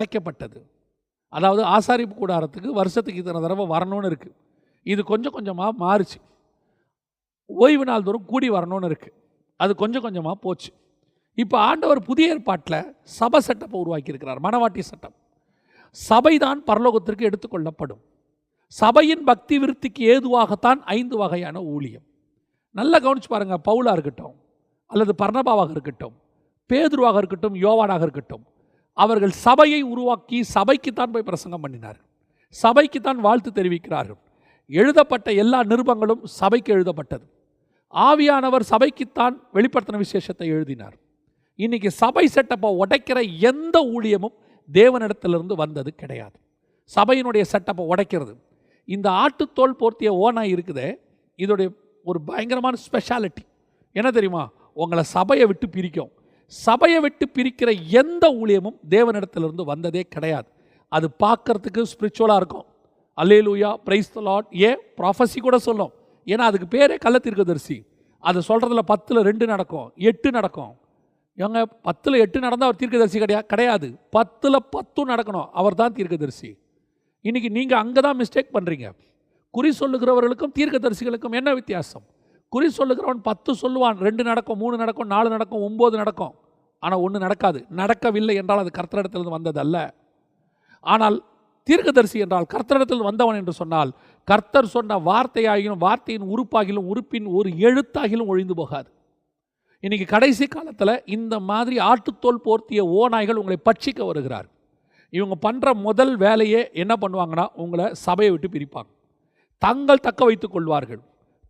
அழைக்கப்பட்டது அதாவது ஆசாரிப்பு கூடாரத்துக்கு வருஷத்துக்கு இத்தனை தடவை வரணும்னு இருக்குது இது கொஞ்சம் கொஞ்சமாக மாறுச்சு. ஓய்வு நாள் தோறும் கூடி வரணும்னு இருக்குது அது கொஞ்சம் கொஞ்சமாக போச்சு. இப்போ ஆண்டவர் புதிய ஏற்பாட்டில் சபை சட்டப்பை உருவாக்கியிருக்கிறார். மணவாட்டி சட்டம். சபைதான் பரலோகத்திற்கு எடுத்துக்கொள்ளப்படும் சபையின் பக்தி விருத்திக்கு ஏதுவாகத்தான் ஐந்து வகையான ஊழியம். நல்லா கவனிச்சு பாருங்கள் பவுலாக இருக்கட்டும் அல்லது பர்ணபாவாக இருக்கட்டும் பேதுருவாக இருக்கட்டும் யோவானாக இருக்கட்டும் அவர்கள் சபையை உருவாக்கி சபைக்குத்தான் போய் பிரசங்கம் பண்ணினார்கள். சபைக்குத்தான் வாழ்த்து தெரிவிக்கிறார்கள். எழுதப்பட்ட எல்லா நிருபங்களும் சபைக்கு எழுதப்பட்டது. ஆவியானவர் சபைக்குத்தான் வெளிப்படுத்தின விசேஷத்தை எழுதினார். இன்றைக்கி சபை செட்டப்பை உடைக்கிற எந்த ஊழியமும் தேவனிடத்திலிருந்து வந்தது கிடையாது. சபையினுடைய செட்டப்பை உடைக்கிறது. இந்த ஆட்டுத்தோல் போர்த்திய ஓனாய் இருக்குதே இதோடைய ஒரு பயங்கரமான ஸ்பெஷாலிட்டி என்ன தெரியுமா? உங்களை சபையை விட்டு பிரிக்கும். சபையை விட்டு பிரிக்கிற எந்த ஊழியமும் தேவனிடத்திலிருந்து வந்ததே கிடையாது. அது பார்க்கறதுக்கு ஸ்பிரிச்சுவலாக இருக்கும். அல்லேலூயா பிரைஸ் த லாட் ஏன் ப்ராஃபஸி கூட சொல்லும். ஏன்னா அதுக்கு பேரே கள்ள தீர்க்கதரிசி சொல்கிறதுல பத்தில் ரெண்டு நடக்கும் எட்டு நடக்கும். ஏங்க பத்தில் எட்டு நடந்தால் அவர் தீர்க்கதரிசி கிடையாது கிடையாது. பத்தில் பத்தும் நடக்கணும் அவர் தான் தீர்க்கதரிசி. இன்னைக்கு நீங்கள் அங்கே தான் மிஸ்டேக் பண்ணுறீங்க குறி சொல்லுகிறவர்களுக்கும் தீர்க்கதரிசிகளுக்கும் என்ன வித்தியாசம்? குறி சொல்லுகிறவன் பத்து சொல்லுவான் ரெண்டு நடக்கும் மூணு நடக்கும் நாலு நடக்கும் ஒம்பது நடக்கும். ஆனால் ஒன்று நடக்காது. நடக்கவில்லை என்றால் அது கர்த்தரிடத்திலிருந்து வந்தது அல்ல. ஆனால் தீர்க்கதரிசி என்றால் கர்த்தரிடத்தில் வந்தவன் என்று சொன்னால் கர்த்தர் சொன்ன வார்த்தையாகிலும் வார்த்தையின் உறுப்பாகிலும் உறுப்பின் ஒரு எழுத்தாகிலும் ஒழிந்து போகாது. இன்றைக்கி கடைசி காலத்தில் இந்த மாதிரி ஆட்டுத்தோல் போர்த்திய ஓநாய்கள் உங்களை பட்சிக்க வருகிறார் இவங்க பண்ணுற முதல் வேலையே என்ன பண்ணுவாங்கன்னா உங்களை சபையை விட்டு பிரிப்பாங்க. தங்கள் தக்க வைத்துக் கொள்வார்கள்.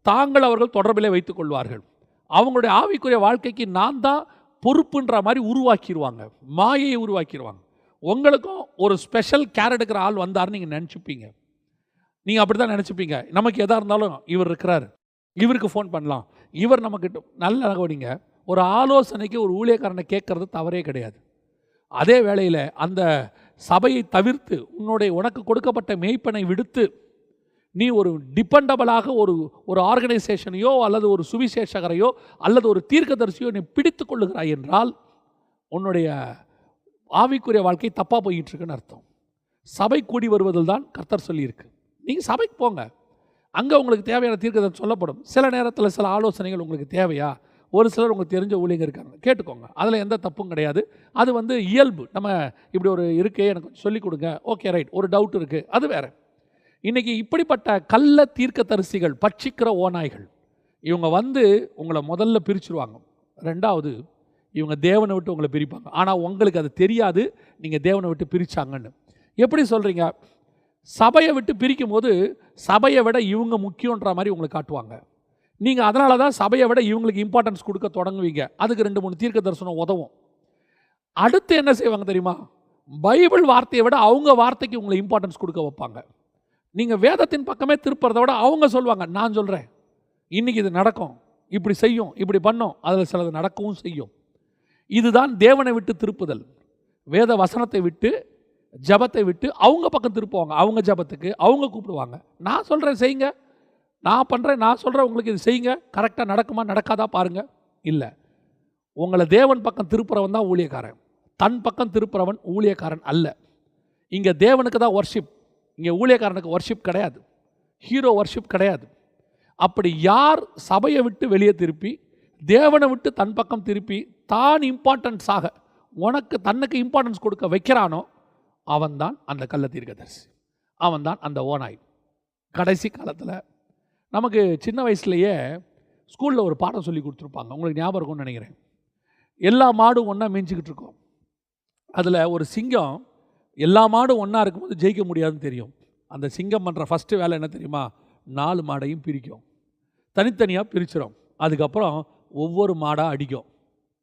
தாங்கள் அவர்கள் தொடர்பிலே வைத்துக் கொள்வார்கள் அவங்களுடைய ஆவிக்குரிய வாழ்க்கைக்கு நான் தான் பொறுப்புன்ற மாதிரி உருவாக்கிடுவாங்க மாயையை உருவாக்கிடுவாங்க உங்களுக்கும் ஒரு ஸ்பெஷல் கேர் எடுக்கிற ஆள் வந்தார்னு நீங்கள் நினச்சிப்பீங்க. நீங்கள் அப்படி தான் நினச்சிப்பீங்க. நமக்கு எதாக இருந்தாலும் இவர் இருக்கிறார். இவருக்கு ஃபோன் பண்ணலாம். இவர் நமக்கு நல்ல கவனிங்க ஒரு ஆலோசனைக்கு ஒரு ஊழியக்காரனை கேட்குறது தவறே கிடையாது. அதே வேளையில் அந்த சபையை தவிர்த்து உன்னுடைய உனக்கு கொடுக்கப்பட்ட மேய்ப்பனை விடுத்து நீ ஒரு டிபெண்டபிளாக ஒரு ஒரு ஆர்கனைசேஷனையோ அல்லது ஒரு சுவிசேஷகரையோ அல்லது ஒரு தீர்க்கதரிசியோ நீ பிடித்து கொள்ளுகிறாய் என்றால் உன்னுடைய ஆவிக்குரிய வாழ்க்கை தப்பாக போயிட்டுருக்குன்னு அர்த்தம். சபை கூடி வருவதில் தான் கர்த்தர் சொல்லியிருக்கு. நீங்கள் சபைக்கு போங்க. அங்கே உங்களுக்கு தேவையான தீர்க்கதரிசி சொல்லப்படும். சில நேரத்தில் சில ஆலோசனைகள் உங்களுக்கு தேவையா? ஒரு சிலர் உங்களுக்கு தெரிஞ்ச ஊழியங்க இருக்காங்க. கேட்டுக்கோங்க. அதில் எந்த தப்பும் கிடையாது. அது வந்து இயல்பு. நம்ம இப்படி ஒரு இருக்கே எனக்கு சொல்லிக் கொடுங்க. Okay right. ஒரு டவுட் இருக்குது அது வேறு. இன்றைக்கி இப்படிப்பட்ட கள்ள தீர்க்கதரிசிகள் பட்சிக்கிற ஓநாய்கள் இவங்க வந்து உங்களை முதல்ல பிரிச்சுருவாங்க. ரெண்டாவது இவங்க தேவனை விட்டு உங்களை பிரிப்பாங்க. ஆனால் உங்களுக்கு அது தெரியாது நீங்கள் தேவனை விட்டு பிரிச்சாங்கன்னு. எப்படி சொல்கிறீங்க சபையை விட்டு பிரிக்கும் போது சபையை விட இவங்க முக்கியன்ற மாதிரி உங்களை காட்டுவாங்க. நீங்கள் அதனால தான் சபையை விட இவங்களுக்கு இம்பார்ட்டன்ஸ் கொடுக்க தொடங்குவீங்க. அதுக்கு ரெண்டு மூணு தீர்க்க தரிசனம் உதவும். அடுத்து என்ன செய்வாங்க தெரியுமா? பைபிள் வார்த்தையை விட அவங்க வார்த்தைக்கு உங்களை இம்பார்ட்டன்ஸ் கொடுக்க வைப்பாங்க. நீங்கள் வேதத்தின் பக்கமே திருப்புறதை விட அவங்க சொல்லுவாங்க நான் சொல்கிறேன் இன்றைக்கி இது நடக்கும். இப்படி செய்யும் இப்படி பண்ணும். அதில் சிலது நடக்கவும் செய்யும். இதுதான் தேவனை விட்டு திருப்புதல். வேத வசனத்தை விட்டு ஜபத்தை விட்டு அவங்க பக்கம் திருப்புவாங்க. அவங்க ஜபத்துக்கு அவங்க கூப்பிடுவாங்க. நான் சொல்கிறேன் செய்யுங்க. நான் பண்ணுறேன் நான் சொல்கிறேன் உங்களுக்கு இது செய்யுங்க. கரெக்டாக நடக்குமா நடக்காதா பாருங்க. இல்லை. உங்களை தேவன் பக்கம் திருப்புறவன் தான் ஊழியக்காரன். தன் பக்கம் திருப்புறவன் ஊழியக்காரன் அல்ல. இங்கே தேவனுக்கு தான் ஒர்ஷிப் இங்கே ஊழியக்காரனுக்கு ஒர்ஷிப் கிடையாது. ஹீரோ ஒர்ஷிப் கிடையாது. அப்படி யார் சபையை விட்டு வெளியே திருப்பி தேவனை விட்டு தன் பக்கம் திருப்பி தான் இம்பார்ட்டன்ஸாக உனக்கு தன்னுக்கு இம்பார்ட்டன்ஸ் கொடுக்க வைக்கிறானோ அவன்தான் அந்த கள்ள தீர்க்கதரிசி. அவன்தான் அந்த ஓனாய் கடைசி காலத்தில் நமக்கு சின்ன வயசுலேயே ஸ்கூலில் ஒரு பாடம் சொல்லி கொடுத்துருப்பாங்க. உங்களுக்கு ஞாபகம் இருக்கும்னு நினைக்கிறேன். எல்லா மாடும் ஒன்றா மேய்ஞ்சிக்கிட்டு இருக்கோம். அதில் ஒரு சிங்கம் எல்லா மாடும் ஒன்றா இருக்கும்போது ஜெயிக்க முடியாதுன்னு தெரியும். அந்த சிங்கம் பண்ணுற ஃபஸ்ட்டு வேலை என்ன தெரியுமா? நாலு மாடையும் பிரிக்கும். தனித்தனியாக பிரிச்சிடும் அதுக்கப்புறம் ஒவ்வொரு மாடாக அடிக்கும்.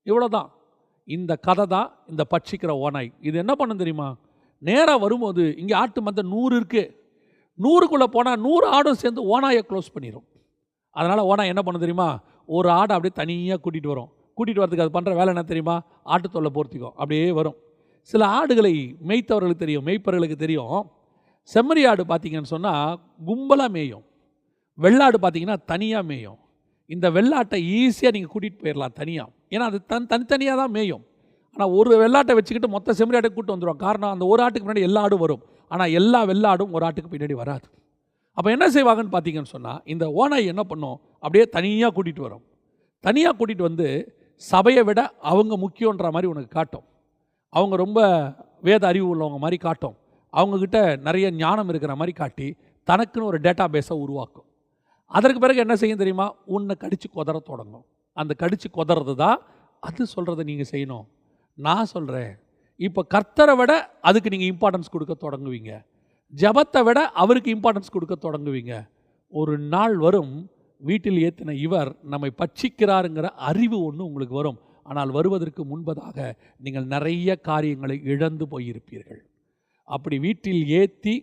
இவ்வளோ தான் இந்த கதை தான் இந்த பட்சிக்கிற ஓனாய் இது என்ன பண்ணும் தெரியுமா? நேராக வரும்போது இங்கே ஆட்டு மந்த நூறு இருக்குது நூறுக்குள்ளே போனால் நூறு ஆடும் சேர்ந்து ஓனாயை க்ளோஸ் பண்ணிடும் அதனால் ஓனாய் என்ன பண்ணும் தெரியுமா? ஒரு ஆடை அப்படியே தனியாக கூட்டிகிட்டு வரும். கூட்டிகிட்டு வரதுக்கு அது பண்ணுற வேலை என்ன தெரியுமா? ஆட்டுத்தொல்லை போர்த்திக்கும். அப்படியே வரும். சில ஆடுகளை மேய்த்தவர்களுக்கு தெரியும் மேய்ப்பவர்களுக்கு தெரியும். செம்மறி ஆடு பார்த்தீங்கன்னு சொன்னால் கும்பலாக மேயும். வெள்ளாடு பார்த்தீங்கன்னா தனியாக மேயும். இந்த வெள்ளாட்டை ஈஸியாக நீங்கள் கூட்டிகிட்டு போயிடலாம் தனியாக ஏன்னா அது தன் தனித்தனியாக தான் மேயும். ஆனால் ஒரு வெள்ளாட்டை வச்சுக்கிட்டு மொத்த செம்மறி ஆட்டை கூட்டு வந்துடும் காரணம் அந்த ஒரு ஆட்டுக்கு முன்னாடி எல்லா ஆடும் வரும். ஆனால் எல்லா வெள்ளாடும் ஒரு ஆட்டுக்கு பின்னாடி வராது. அப்போ என்ன செய்வாங்கன்னு பார்த்தீங்கன்னு சொன்னால் இந்த ஓனாய் என்ன பண்ணும்? அப்படியே தனியாக கூட்டிகிட்டு வரும். தனியாக கூட்டிகிட்டு வந்து சபையை விட அவங்க முக்கியன்ற மாதிரி உனக்கு காட்டும். அவங்க ரொம்ப வேத அறிவு உள்ளவங்க மாதிரி காட்டும். அவங்கக்கிட்ட நிறைய ஞானம் இருக்கிற மாதிரி காட்டி தனக்குன்னு ஒரு டேட்டா பேஸை உருவாக்கும். அதற்கு பிறகு என்ன செய்யும் தெரியுமா? உன்னை கடித்து கொதற தொடங்கும். அந்த கடித்து கொதறது தான் அது சொல்கிறத நீங்கள் செய்யணும். நான் சொல்கிறேன் இப்போ கர்த்தரை விட அதுக்கு நீங்கள் இம்பார்ட்டன்ஸ் கொடுக்க தொடங்குவீங்க. ஜெபத்தை விட அவருக்கு இம்பார்ட்டன்ஸ் கொடுக்க தொடங்குவீங்க. ஒரு நாள் வரும் வீட்டில் ஏற்றின இவர் நம்மை பட்சிக்கிறாருங்கிற அறிவு ஒன்று உங்களுக்கு வரும். ஆனால் வருவதற்கு முன்பதாக நீங்கள் நிறைய காரியங்களை இழந்து போயிருப்பீர்கள். அப்படி வீட்டில் ஏற்றி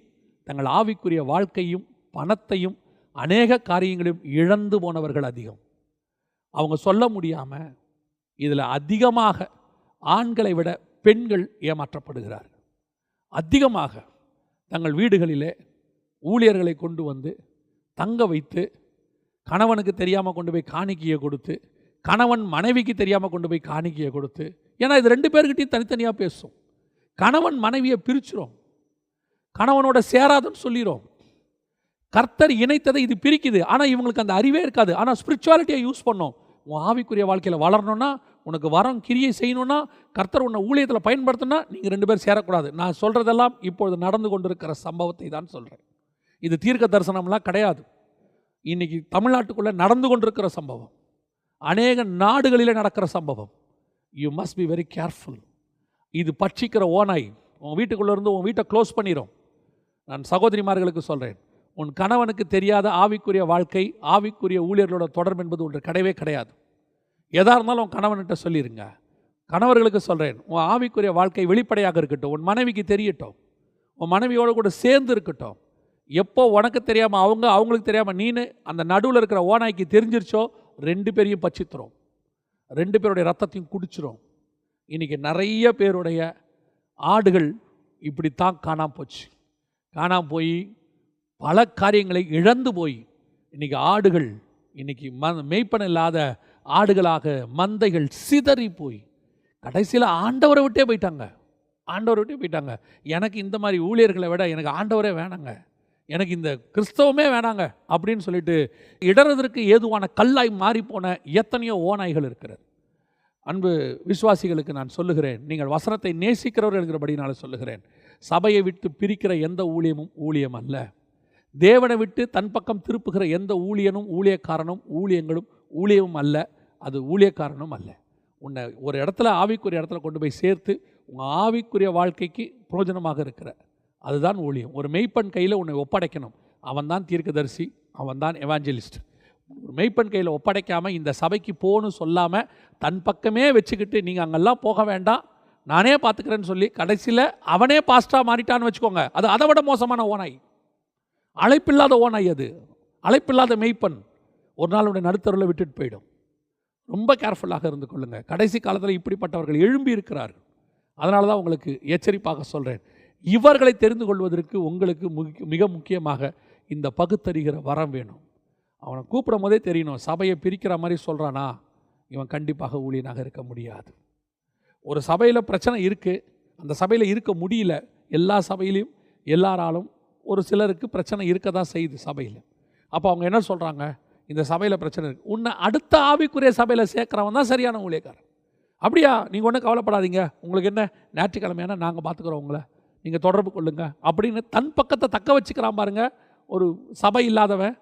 தங்கள் ஆவிக்குரிய வாழ்க்கையும் பணத்தையும் அநேக காரியங்களையும் இழந்து போனவர்கள் அதிகம். அவங்க சொல்ல முடியாமல் இதில் அதிகமாக ஆண்களை விட பெண்கள் ஏமாற்றப்படுகிறார்கள் அதிகமாக தங்கள் வீடுகளிலே ஊழியர்களை கொண்டு வந்து தங்க வைத்து கணவனுக்கு தெரியாமல் கொண்டு போய் காணிக்கையை கொடுத்து கணவன் மனைவிக்கு தெரியாமல் கொண்டு போய் காணிக்கையை கொடுத்து ஏன்னா இது ரெண்டு பேர்கிட்டையும் தனித்தனியாக பேசும். கணவன் மனைவியை பிரிச்சிரும். கணவனோட சேராதுன்னு சொல்லிடும் கர்த்தர் இணைத்ததை இது பிரிக்குது. ஆனால் இவங்களுக்கு அந்த அறிவே இருக்காது. ஆனால் ஸ்பிரிச்சுவாலிட்டியை யூஸ் பண்ணோம். உன் ஆவிக்குரிய வாழ்க்கையில் வளரணும்னா உனக்கு வரம் கிரியை செய்யணும்னா கர்த்தர் உன்னை ஊழியத்தில் பயன்படுத்தினா நீங்கள் ரெண்டு பேரும் சேரக்கூடாது. நான் சொல்கிறதெல்லாம் இப்பொழுது நடந்து கொண்டிருக்கிற சம்பவத்தை தான் சொல்கிறேன் இது தீர்க்க தரிசனம்லாம் கிடையாது. இன்றைக்கி தமிழ்நாட்டுக்குள்ளே நடந்து கொண்டிருக்கிற சம்பவம். அநேக நாடுகளில் நடக்கிற சம்பவம். You must be very careful இது பட்சிக்கிற ஓனாய் உன் வீட்டுக்குள்ளே இருந்து உன் வீட்டை க்ளோஸ் பண்ணிடும் நான் சகோதரிமார்களுக்கு சொல்கிறேன் உன் கணவனுக்கு தெரியாத ஆவிக்குரிய வாழ்க்கை ஆவிக்குரிய ஊழியர்களோட தொடர்பு என்பது ஒன்று கிடையவே கிடையாது. எதாக இருந்தாலும் உன் கணவன்கிட்ட சொல்லிடுங்க கணவர்களுக்கு சொல்கிறேன் உன் ஆவிக்குரிய வாழ்க்கை வெளிப்படையாக இருக்கட்டும். உன் மனைவிக்கு தெரியட்டும். உன் மனைவியோடு கூட சேர்ந்து இருக்கட்டும். எப்போ உனக்கு தெரியாமல் அவங்க அவங்களுக்கு தெரியாமல் நீனு அந்த நடுவில் இருக்கிற ஓனாய்க்கு தெரிஞ்சிருச்சோ ரெண்டு பேரையும் பச்சித்துறோம். ரெண்டு பேருடைய ரத்தத்தையும் குடிச்சிரும். இன்றைக்கி நிறைய பேருடைய ஆடுகள் இப்படித்தான் காணாமல் போச்சு. காணாமல் போய் பல காரியங்களை இழந்து போய். இன்றைக்கி ஆடுகள் இன்றைக்கி ம மெய்ப்பன் இல்லாத ஆடுகளாக மந்தைகள் சிதறி போய். கடைசியில் ஆண்டவரை விட்டே போயிட்டாங்க. ஆண்டவரை விட்டே போயிட்டாங்க. எனக்கு இந்த மாதிரி ஊழியர்களை விட எனக்கு ஆண்டவரே வேணாங்க. எனக்கு இந்த கிறிஸ்தவமே வேணாங்க அப்படின்னு சொல்லிட்டு இடறதற்கு ஏதுவான கல்லாய் மாறிப்போன எத்தனையோ ஓநாய்கள் இருக்கிறது. அன்பு விசுவாசிகளுக்கு நான் சொல்லுகிறேன் நீங்கள் வசனத்தை நேசிக்கிறவர்கள் என்கிறபடினால சொல்லுகிறேன் சபையை விட்டு பிரிக்கிற எந்த ஊழியமும் ஊழியம் அல்ல. தேவனை விட்டு தன் பக்கம் திருப்புகிற எந்த ஊழியனும் ஊழியக்காரனும் ஊழியங்களும் ஊழியமும் அல்ல அது ஊழியக்காரனும் அல்ல. உன்னை ஒரு இடத்துல ஆவிக்குரிய இடத்துல கொண்டு போய் சேர்த்து உங்கள் ஆவிக்குரிய வாழ்க்கைக்கு பிரயோஜனமாக இருக்கிற அதுதான் ஊழியம். ஒரு மெய்ப்பன் கையில் உன்னை ஒப்படைக்கணும். அவன்தான் தீர்க்கதரிசி அவன்தான் எவாஞ்சலிஸ்ட் ஒரு மெய்ப்பன் கையில் ஒப்படைக்காமல் இந்த சபைக்கு போகணும் சொல்லாமல் தன் பக்கமே வச்சுக்கிட்டு நீங்கள் அங்கெல்லாம் போக வேண்டாம். நானே பார்த்துக்கிறேன்னு சொல்லி கடைசியில் அவனே பாஸ்டாக மாறிட்டான்னு வச்சுக்கோங்க. அது அதை விட மோசமான ஓனாய் அழைப்பில்லாத ஓனாய் அது. அழைப்பில்லாத மெய்ப்பன் ஒரு நாள் உடைய நடுத்தருவில் விட்டுட்டு போயிடும். ரொம்ப கேர்ஃபுல்லாக இருந்து கொள்ளுங்கள் கடைசி காலத்தில் இப்படிப்பட்டவர்கள் எழும்பி இருக்கிறார்கள். அதனால தான் உங்களுக்கு எச்சரிப்பாக சொல்கிறேன் இவர்களை தெரிந்து கொள்வதற்கு உங்களுக்கு மிக முக்கியமாக இந்த பகுத்தறிகிற வரம் வேணும். அவனை கூப்பிடும் போதே தெரியணும். சபையை பிரிக்கிற மாதிரி சொல்கிறானா இவன் கண்டிப்பாக ஊழியனாக இருக்க முடியாது. ஒரு சபையில் பிரச்சனை இருக்குது அந்த சபையில் இருக்க முடியல. எல்லா சபையிலையும் எல்லாராலும் ஒரு சிலருக்கு பிரச்சனை இருக்க தான் செய்யுது சபையில். அப்போ அவங்க என்ன சொல்கிறாங்க இந்த சபையில் பிரச்சனை இருக்குது உன்னை அடுத்த ஆவிக்குரிய சபையில் சேர்க்குறவன் தான் சரியான ஊழியக்காரன். அப்படியா? நீங்கள் ஒன்றும் கவலைப்படாதீங்க. உங்களுக்கு என்ன? ஞாயிற்றுக்கிழமையான நாங்கள் பார்த்துக்குறோம் உங்களை. நீங்கள் தொடர்பு கொள்ளுங்க. அப்படின்னு தன் பக்கத்தை தக்க வச்சுக்கிறான் பாருங்க. ஒரு சபை இல்லாதவன்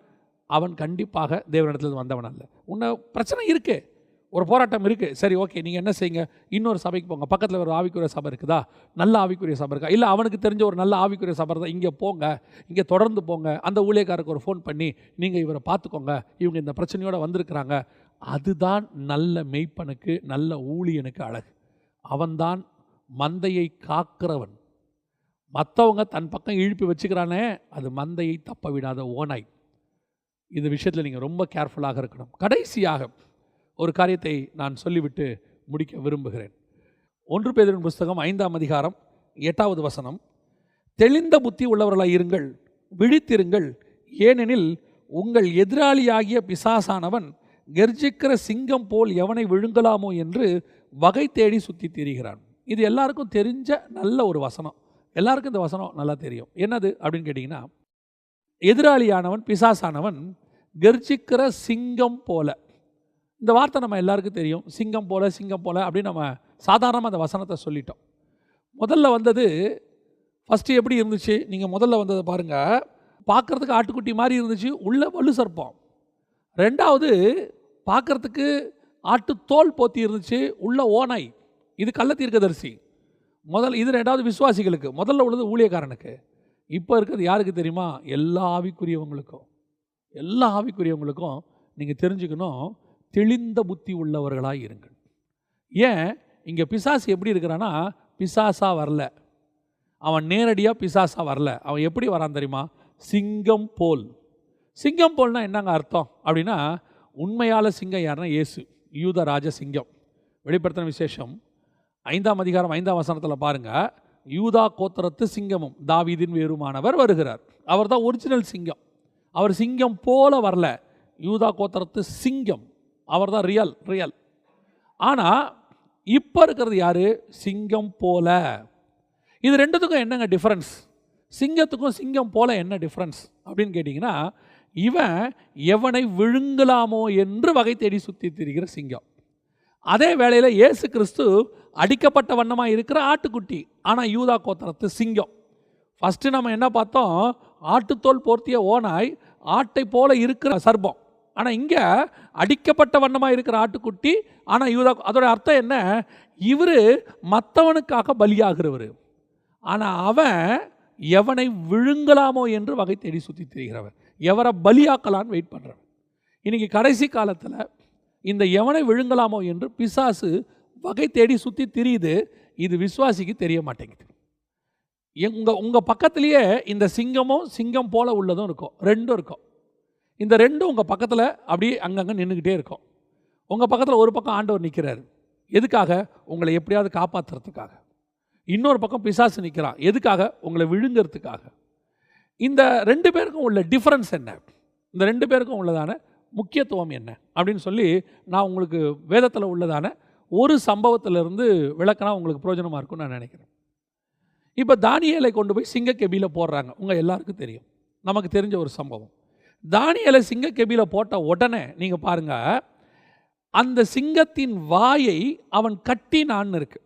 அவன் கண்டிப்பாக தேவனிடத்தில் வந்தவன் அல்ல. உன்னை பிரச்சனை இருக்குது ஒரு போராட்டம் இருக்குது சரி ஓகே நீங்கள் என்ன செய்யுங்க? இன்னொரு சபைக்கு போங்க. பக்கத்தில் ஒரு ஆவிக்குரிய சபை இருக்குதா? நல்ல ஆவிக்குரிய சபை இருக்கா? இல்லை அவனுக்கு தெரிஞ்ச ஒரு நல்ல ஆவிக்குரிய சபை தான் இங்கே போங்க. இங்கே தொடர்ந்து போங்க. அந்த ஊழியக்காரருக்கு ஒரு ஃபோன் பண்ணி நீங்கள் இவரை பார்த்துக்கோங்க. இவங்க இந்த பிரச்சனையோடு வந்திருக்கிறாங்க. அதுதான் நல்ல மெய்ப்பனுக்கு நல்ல ஊழியனுக்கு அழகு. அவன்தான் மந்தையை காக்கிறவன். மற்றவங்க தன் பக்கம் இழுப்பி வச்சுக்கிறானே அது மந்தையை தப்ப விடாத ஓனாய் இந்த விஷயத்தில் நீங்கள் ரொம்ப கேர்ஃபுல்லாக இருக்கணும். கடைசியாக ஒரு காரியத்தை நான் சொல்லிவிட்டு முடிக்க விரும்புகிறேன். ஒன்று பேதரின் புஸ்தகம் ஐந்தாம் அதிகாரம் எட்டாவது வசனம். தெளிந்த புத்தி உள்ளவர்களாய் இருங்கள் விழித்திருங்கள். ஏனெனில் உங்கள் எதிராளியாகிய பிசாசானவன் கெர்ஜிக்கிற சிங்கம் போல் எவனை விழுங்கலாமோ என்று வகை தேடி சுற்றி திரிகிறான். இது எல்லாருக்கும் தெரிஞ்ச நல்ல ஒரு வசனம். எல்லாருக்கும் இந்த வசனம் நல்லா தெரியும். என்னது அப்படின்னு கேட்டிங்கன்னா எதிராளியானவன் பிசாசானவன் கர்ஜிக்கிற சிங்கம் போல. இந்த வார்த்தை நம்ம எல்லாருக்கும் தெரியும். சிங்கம் போல சிங்கம் போல அப்படின்னு நம்ம சாதாரணமாக அந்த வசனத்தை சொல்லிட்டோம். முதல்ல வந்தது ஃபஸ்ட்டு எப்படி இருந்துச்சு? நீங்கள் முதல்ல வந்ததை பாருங்கள் பார்க்குறதுக்கு ஆட்டுக்குட்டி மாதிரி இருந்துச்சு. உள்ளே வலு சர்ப்பம். ரெண்டாவது பார்க்குறதுக்கு ஆட்டு தோல் போத்தி இருந்துச்சு. உள்ள ஓனாய் இது கள்ள தீர்க்கதரிசி முதல் இது ரெண்டாவது விசுவாசிகளுக்கு முதல்ல உள்ளது ஊழியக்காரனுக்கு. இப்போ இருக்கிறது யாருக்கு தெரியுமா? எல்லா ஆவிக்குரியவங்களுக்கும். எல்லா ஆவிக்குரியவங்களுக்கும் நீங்கள் தெரிஞ்சுக்கணும் தெளிந்த புத்தி உள்ளவர்களாக இருங்கள். ஏன்? இங்கே பிசாசு எப்படி இருக்கிறான்னா பிசாசாக வரல. அவன் நேரடியாக பிசாசாக வரல. அவன் எப்படி வரான் தெரியுமா? சிங்கம் போல். சிங்கம் போல்னால் என்னங்க அர்த்தம்? அப்படின்னா உண்மையால் சிங்கம் யாருன்னா இயேசு. யூத ராஜ சிங்கம். வெளிப்படுத்தின விசேஷம். ஐந்தாம் அதிகாரம் ஐந்தாம் வசனத்தில் பாருங்க யூதா கோத்திரத்து சிங்கமும் தாவீதின் வேறுமானவர் வருகிறார். அவர் தான் ஒரிஜினல் சிங்கம். அவர் சிங்கம் போல வரல. யூதா கோத்திரத்து சிங்கம். அவர் தான் ரியல் ரியல் ஆனால் இப்போ இருக்கிறது யாரு? சிங்கம் போல. இது ரெண்டுத்துக்கும் என்னங்க டிஃப்ரென்ஸ் சிங்கத்துக்கும் சிங்கம் போல என்ன டிஃப்ரென்ஸ் அப்படின்னு கேட்டிங்கன்னா இவன் எவனை விழுங்கலாமோ என்று வகை தேடி சுற்றி திரிகிற சிங்கம். அதே வேளையில் இயேசு கிறிஸ்து அடிக்கப்பட்ட வண்ணமாக இருக்கிற ஆட்டுக்குட்டி. ஆனால் யூதா கோத்தரத்து சிங்கம். ஃபஸ்ட்டு நம்ம என்ன பார்த்தோம்? ஆட்டுத்தோல் போர்த்திய ஓனாய் ஆட்டை போல இருக்கிற சர்ப்பம் ஆனால் இங்கே அடிக்கப்பட்ட வண்ணமாக இருக்கிற ஆட்டுக்குட்டி ஆனால் யூதா அதோட அர்த்தம் என்ன? இவர் மற்றவனுக்காக பலியாகிறவர். ஆனால் அவன் எவனை விழுங்கலாமோ என்று வகை தேடி சுற்றி திரிகிறவன் எவரை பலியாக்கலான்னு வெயிட் பண்ணுறவன் இன்றைக்கி கடைசி காலத்தில் இந்த எவனை விழுங்கலாமோ என்று பிசாசு வகை தேடி சுற்றி திரியுது. இது விசுவாசிக்கு தெரிய மாட்டேங்குது. உங்கள் உங்கள் பக்கத்துலேயே இந்த சிங்கமும் சிங்கம் போல் உள்ளதும் இருக்கும். ரெண்டும் இருக்கும். இந்த ரெண்டும் உங்கள் பக்கத்தில் அப்படியே அங்கங்கே நின்றுக்கிட்டே இருக்கும். உங்கள் பக்கத்தில் ஒரு பக்கம் ஆண்டவர் நிற்கிறாரு எதுக்காக? உங்களை எப்படியாவது காப்பாற்றுறதுக்காக இன்னொரு பக்கம் பிசாசு நிற்கிறான் எதுக்காக? உங்களை விழுங்கிறதுக்காக. இந்த ரெண்டு பேருக்கும் உள்ள டிஃப்ரென்ஸ் என்ன? இந்த ரெண்டு பேருக்கும் உள்ளதான முக்கியத்துவம் என்ன? அப்படின்னு சொல்லி நான் உங்களுக்கு வேதத்தில் உள்ளதான ஒரு சம்பவத்திலிருந்து விளக்கினா உங்களுக்கு பிரயோஜனமாக இருக்கும்னு நான் நினைக்கிறேன். இப்போ தானியலை கொண்டு போய் சிங்க கெபியில் போடுறாங்க. உங்கள் எல்லாருக்கும் தெரியும். நமக்கு தெரிஞ்ச ஒரு சம்பவம். தானியலை சிங்க கெபியில் போட்ட உடனே நீங்கள் பாருங்கள் அந்த சிங்கத்தின் வாயை அவன் கட்டினான்னு இருக்கு.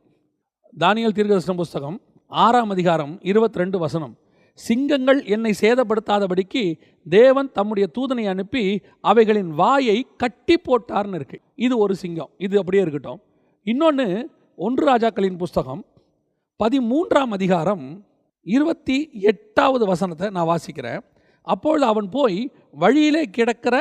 தானியல் தீர்க்கதர்சன புஸ்தகம் ஆறாம் அதிகாரம் இருபத்தி ரெண்டு வசனம். சிங்கங்கள் என்னை சேதப்படுத்தாதபடிக்கு தேவன் தம்முடைய தூதனை அனுப்பி அவைகளின் வாயை கட்டி போட்டார்னு இருக்கு. இது ஒரு சிங்கம். இது அப்படியே இருக்கட்டும். இன்னொன்று ஒன்று ராஜாக்களின் புஸ்தகம் பதிமூன்றாம் அதிகாரம் இருபத்தி எட்டாவது வசனத்தை நான் வாசிக்கிறேன். அப்பொழுது அவன் போய் வழியிலே கிடக்கிற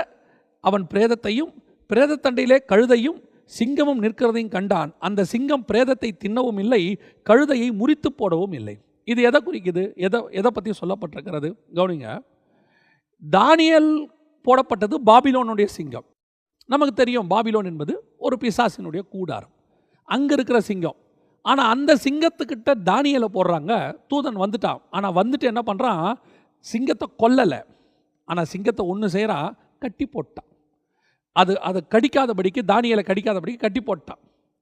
அவன் பிரேதத்தையும் பிரேதத்தண்டையிலே கழுதையும் சிங்கமும் நிற்கிறதையும் கண்டான். அந்த சிங்கம் பிரேதத்தை தின்னவும் இல்லை கழுதையை முறித்து போடவும் இல்லை. இது எதை குறிக்குது? எதை எதை பற்றி சொல்லப்பட்டிருக்கிறது? கவனிங்க. தானியல் போடப்பட்டது பாபிலோனுடைய சிங்கம். நமக்கு தெரியும் பாபிலோன் என்பது ஒரு பிசாசினுடைய கூடாரம். அங்கே இருக்கிற சிங்கம். ஆனால் அந்த சிங்கத்துக்கிட்ட தானியலை போடுறாங்க. தூதன் வந்துட்டான். ஆனால் வந்துட்டு என்ன பண்ணுறான் சிங்கத்தை கொல்லலை. ஆனால் சிங்கத்தை ஒன்று செய்கிறான் கட்டி போட்டான். அது அதை கடிக்காதபடிக்கு தானியலை கடிக்காதபடிக்கு கட்டி போட்டான்.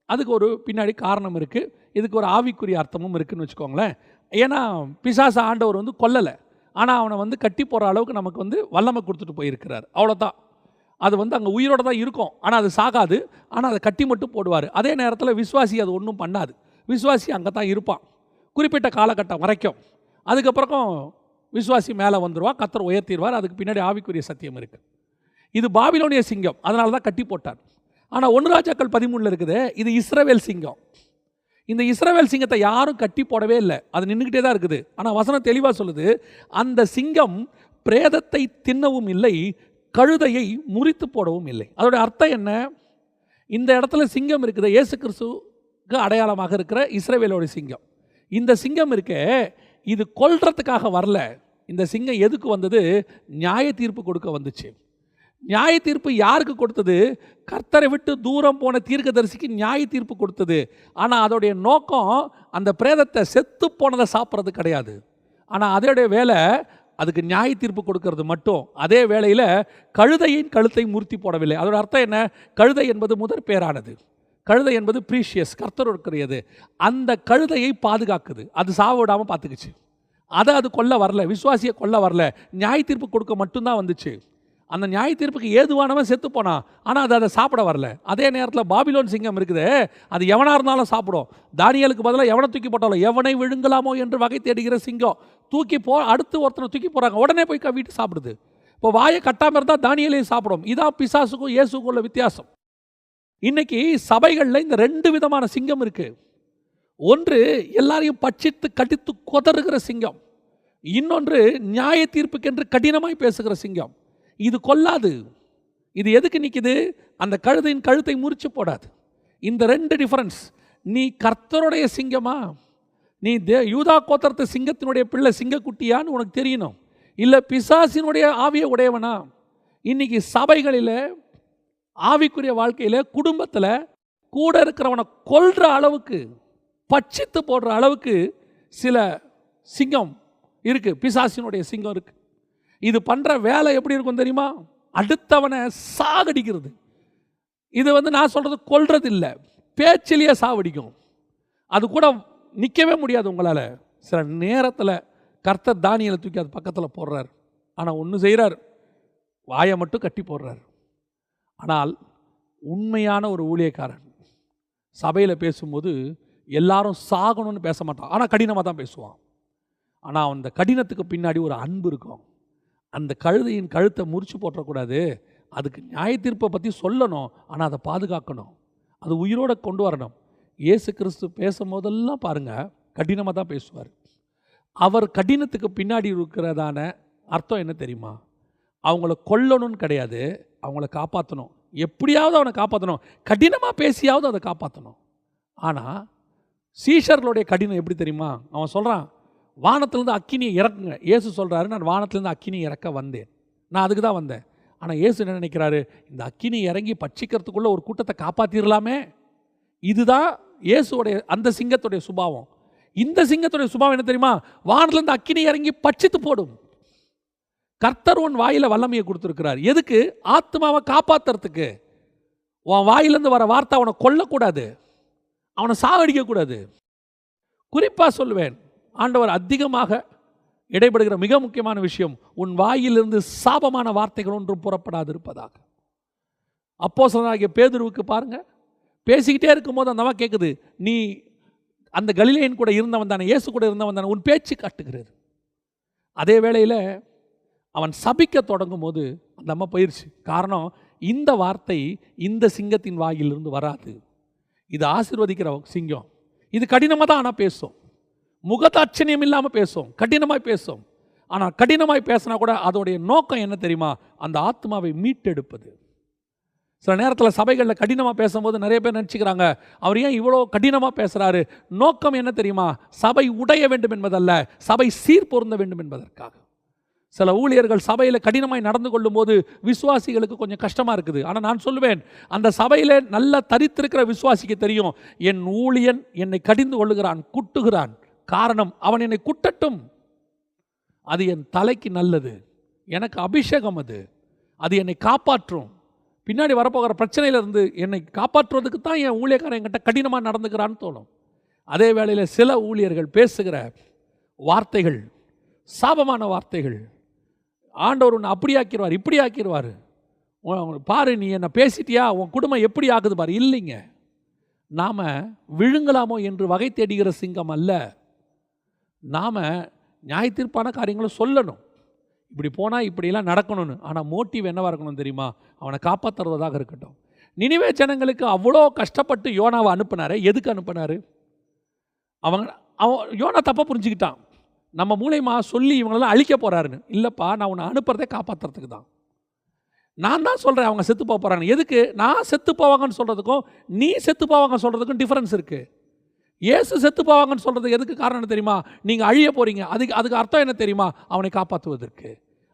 அதுக்கு ஒரு பின்னாடி காரணம் இருக்குது இதுக்கு ஒரு ஆவிக்குரிய அர்த்தமும் இருக்குதுன்னு வச்சுக்கோங்களேன். ஏன்னா பிசாச ஆண்டவர் வந்து கொல்லலை. ஆனால் அவனை வந்து கட்டி போகிற அளவுக்கு நமக்கு வந்து வல்லமை கொடுத்துட்டு போயிருக்கிறார். அவ்வளோதான் அது வந்து அங்கே உயிரோட தான் இருக்கும். ஆனால் அது சாகாது. ஆனால் அதை கட்டி மட்டும் போடுவார். அதே நேரத்தில் விஸ்வாசி அது ஒன்றும் பண்ணாது. விஸ்வாசி அங்கே தான் இருப்பான். குறிப்பிட்ட காலகட்டம் வரைக்கும். அதுக்கப்புறம் விஸ்வாசி மேலே வந்துடுவா கத்தர் உயர்த்திடுவார். அதுக்கு பின்னாடி ஆவிக்குரிய சத்தியம் இருக்குது இது பாபிலோனிய சிங்கம். அதனால தான் கட்டி போட்டார். ஆனால் ஒன்று ராஜாக்கள் பதிமூணில் இருக்குது. இது இஸ்ரவேல் சிங்கம். இந்த இஸ்ரவேல் சிங்கத்தை யாரும் கட்டி போடவே இல்லை. அது நின்றுக்கிட்டே தான் இருக்குது. ஆனால் வசனம் தெளிவாக சொல்லுது அந்த சிங்கம் பிரேதத்தை தின்னவும் இல்லை கழுதையை முறித்து போடவும் இல்லை. அதோடைய அர்த்தம் என்ன? இந்த இடத்துல சிங்கம் இருக்குது இயேசு கிறிஸ்துக்கு அடையாளமாக இருக்கிற இஸ்ரவேலோட சிங்கம். இந்த சிங்கம் இருக்கே இது கொல்றதுக்காக வரல. இந்த சிங்கம் எதுக்கு வந்தது? நியாய தீர்ப்பு கொடுக்க வந்துச்சு. நியாய தீர்ப்பு யாருக்கு கொடுத்தது? கர்த்தரை விட்டு தூரம் போன தீர்க்கதரிசிக்கு நியாய தீர்ப்பு கொடுத்தது. ஆனால் அதோடைய நோக்கம் அந்த பிரேதத்தை செத்து போனதை சாப்பிட்றது கிடையாது. ஆனால் அதோடைய வேலை அதுக்கு நியாய தீர்ப்பு கொடுக்கறது மட்டும். அதே வேளையில் கழுதையின் கழுத்தை மூர்த்தி போடவில்லை. அதோட அர்த்தம் என்ன? கழுதை என்பது முதற் பேரானது. கழுதை என்பது ப்ரீஷியஸ் கர்த்தருக்குரியது. அந்த கழுதையை பாதுகாக்குது. அது சாவ விடாமல் பார்த்துக்குச்சு. அதை அது கொல்ல வரல. விசுவாசியை கொல்ல வரல. நியாய தீர்ப்பு கொடுக்க மட்டும்தான் வந்துச்சு. அந்த நியாய தீர்ப்புக்கு ஏதுவானவன் செத்து போனான் ஆனால் அது அதை சாப்பிட வரல. அதே நேரத்தில் பாபிலோன் சிங்கம் இருக்குது அது எவனாக இருந்தாலும் சாப்பிடும். தானியலுக்கு பதிலாக எவனை தூக்கி போட்டாலும் எவனை விழுங்கலாமோ என்று வகை தேடுகிற சிங்கம். தூக்கி போ அடுத்து ஒருத்தனை தூக்கி போகிறாங்க உடனே போய் கவிட்டு சாப்பிடுது. இப்போ வாயை கட்டாமல் இருந்தால் தானியலையும் சாப்பிடும். இதான் பிசாசுக்கும் இயேசுக்கும் உள்ள வித்தியாசம். இன்னைக்கு சபைகளில் இந்த ரெண்டு விதமான சிங்கம் இருக்குது ஒன்று எல்லாரையும் பட்சித்து கடித்து கொதறுகிற சிங்கம். இன்னொன்று நியாய தீர்ப்புக்கென்று கடினமாய் பேசுகிற சிங்கம். இது கொல்லாது. இது எதுக்கு நிற்கிது அந்த கழுதையின் கழுத்தை முறிச்சு போடாது. இந்த ரெண்டு டிஃபரன்ஸ் நீ கர்த்தருடைய சிங்கமா? நீ தே யூதா கோத்திரத்து சிங்கத்தினுடைய பிள்ளை சிங்கக்குட்டியான்னு உனக்கு தெரியணும். இல்லை பிசாசினுடைய ஆவிய உடையவனா? இன்னைக்கு சபைகளில் ஆவிக்குரிய வாழ்க்கையில் குடும்பத்தில் கூட இருக்கிறவனை கொல்ற அளவுக்கு பட்சித்து போடுற அளவுக்கு சில சிங்கம் இருக்குது பிசாசினுடைய சிங்கம் இருக்குது இது பண்ணுற வேலை எப்படி இருக்கும் தெரியுமா? அடுத்தவனை சாகடிக்கிறது. இது வந்து நான் சொல்கிறது கொல்றது இல்லை பேச்சிலேயே சாவடிக்கும். அது கூட நிற்கவே முடியாது உங்களால். சில நேரத்தில் கர்த்தர் தானியலை தூக்கி அது பக்கத்தில் போடுறார். ஆனால் ஒன்று செய்கிறார் வாயை மட்டும் கட்டி போடுறார். ஆனால் உண்மையான ஒரு ஊழியக்காரன் சபையில் பேசும்போது எல்லாரும் சாகணும்னு பேச மாட்டான். ஆனால் கடினமாக தான் பேசுவான். ஆனால் அந்த கடினத்துக்கு பின்னாடி ஒரு அன்பு இருக்கும். அந்த கழுதையின் கழுத்தை முறிச்சு போட்டக்கூடாது அதுக்கு நியாய தீர்ப்பை பற்றி சொல்லணும். ஆனால் அதை பாதுகாக்கணும். அது உயிரோடு கொண்டு வரணும். இயேசு கிறிஸ்து பேசும்போதெல்லாம் பாருங்கள் கடினமாக தான் பேசுவார். அவர் கடினத்துக்கு பின்னாடி இருக்கிறதான அர்த்தம் என்ன தெரியுமா? அவங்கள கொல்லணும்னு கிடையாது. அவங்கள காப்பாற்றணும் எப்படியாவது அவனை காப்பாற்றணும் கடினமாக பேசியாவது அதை காப்பாற்றணும் ஆனால் சீஷர்களுடைய கடினம் எப்படி தெரியுமா? அவன் சொல்கிறான் வானத்திலேருந்து அக்கினியை இறக்குங்க. இயேசு சொல்கிறாரு நான் வானத்திலேருந்து அக்கினி இறக்க வந்தேன். நான் அதுக்கு தான் வந்தேன். ஆனால் இயேசு என்ன நினைக்கிறாரு? இந்த அக்கினி இறங்கி பட்சிக்கிறதுக்குள்ளே ஒரு கூட்டத்தை காப்பாற்றிடலாமே இதுதான் இயேசுடைய அந்த சிங்கத்துடைய சுபாவம். இந்த சிங்கத்துடைய சுபாவம் என்ன தெரியுமா? வானத்திலேருந்து அக்கினி இறங்கி பட்சித்து போடும். கர்த்தர் உன் வாயில் வல்லமையை கொடுத்துருக்கிறார். எதுக்கு? ஆத்மாவை காப்பாத்துறதுக்கு. உன் வாயிலேருந்து வர வார்த்தை அவனை கொல்லக்கூடாது. அவனை சாகடிக்கக்கூடாது. குறிப்பாக சொல்லுவேன். ஆண்டவர் அதிகமாக இடைபடுகிற மிக முக்கியமான விஷயம் உன் வாயிலிருந்து சாபமான வார்த்தைகள் ஒன்றும் புறப்படாது இருப்பதாக அப்போ சொன்னாகிய பேதுருவுக்கு பாருங்க பேசிக்கிட்டே இருக்கும்போது அந்த அம்மா கேட்குது நீ அந்த கலிலேயன் கூட இருந்தவன் தானே இயேசு கூட இருந்தவன் தானே உன் பேச்சு காட்டுகிறது. அதே வேளையில் அவன் சபிக்க தொடங்கும் போது அந்த அம்மா போயிடுச்சு காரணம் இந்த வார்த்தை இந்த சிங்கத்தின் வாயிலிருந்து வராது. இது ஆசிர்வதிக்கிற சிங்கம். இது கடினமாக தான் ஆனால் பேசும். முகதாட்சணியம் இல்லாமல் பேசும் கடினமாய் பேசும். ஆனால் கடினமாய் பேசினா கூட அதோடைய நோக்கம் என்ன தெரியுமா? அந்த ஆத்மாவை மீட்டெடுப்பது. சில நேரத்தில் சபைகளில் கடினமாக பேசும்போது நிறைய பேர் நினச்சிக்கிறாங்க அவர் ஏன் இவ்வளோ கடினமாக பேசுகிறாரு நோக்கம் என்ன தெரியுமா? சபை உடைய வேண்டும் என்பதல்ல சபை சீர் பொருந்த வேண்டும் என்பதற்காக. சில ஊழியர்கள் சபையில் கடினமாய் நடந்து கொள்ளும்போது விசுவாசிகளுக்கு கொஞ்சம் கஷ்டமாக இருக்குது. ஆனால் நான் சொல்லுவேன் அந்த சபையில் நல்லா தரித்திருக்கிற விசுவாசிக்கு தெரியும் என் ஊழியன் என்னை கடிந்து கொள்ளுகிறான் குட்டுகிறான். காரணம் அவன் என்னை குட்டட்டும். அது என் தலைக்கு நல்லது. எனக்கு அபிஷேகம் அது. அது என்னை காப்பாற்றும். பின்னாடி வரப்போகிற பிரச்சனையிலிருந்து என்னை காப்பாற்றுவதுக்கு தான் என் ஊழியக்காரன் என்கிட்ட கடினமாக நடந்துக்கிறான்னு தோணும். அதே வேளையில் சில ஊழியர்கள் பேசுகிற வார்த்தைகள் சாபமான வார்த்தைகள் ஆண்டவர் உன்னை அப்படி ஆக்கிடுவார் இப்படி ஆக்கிடுவார். பாரு நீ என்னை பேசிட்டியா? உன் குடும்பம் எப்படி ஆகுது பாரு இல்லைங்க. நாம் விழுங்கலாமோ என்று வகை தேடுகிற சிங்கம் அல்ல. நாம் நியாயத்தீர்ப்பான காரியங்களை சொல்லணும். இப்படி போனால் இப்படியெல்லாம் நடக்கணும்னு. ஆனால் மோட்டிவ் என்னவாக இருக்கணும் தெரியுமா? அவனை காப்பாற்றுறதாக இருக்கட்டும். நினைவே ஜனங்களுக்கு அவ்வளோ கஷ்டப்பட்டு யோனாவை அனுப்பினார். எதுக்கு அனுப்பினார்? அவங்க அவன் யோனா தப்பாக புரிஞ்சுக்கிட்டான். நம்ம மூலயமா சொல்லி இவங்களெல்லாம் அழிக்க போகிறாருன்னு இல்லைப்பா நான் உன்னை அனுப்புறதே காப்பாற்றுறதுக்கு தான். நான் தான் சொல்கிறேன் அவங்க செத்து போக போகிறாங்க எதுக்கு? நான் செத்து போவாங்கன்னு சொல்கிறதுக்கும் நீ செத்து போவாங்கன்னு சொல்கிறதுக்கும் டிஃப்ரென்ஸ் இருக்குது இயேசு செத்து போவாங்கன்னு சொல்கிறது எதுக்கு காரணம் தெரியுமா? நீங்கள் அழிய போகிறீங்க அதுக்கு அதுக்கு அர்த்தம் என்ன தெரியுமா? அவனை காப்பாற்றுவதற்கு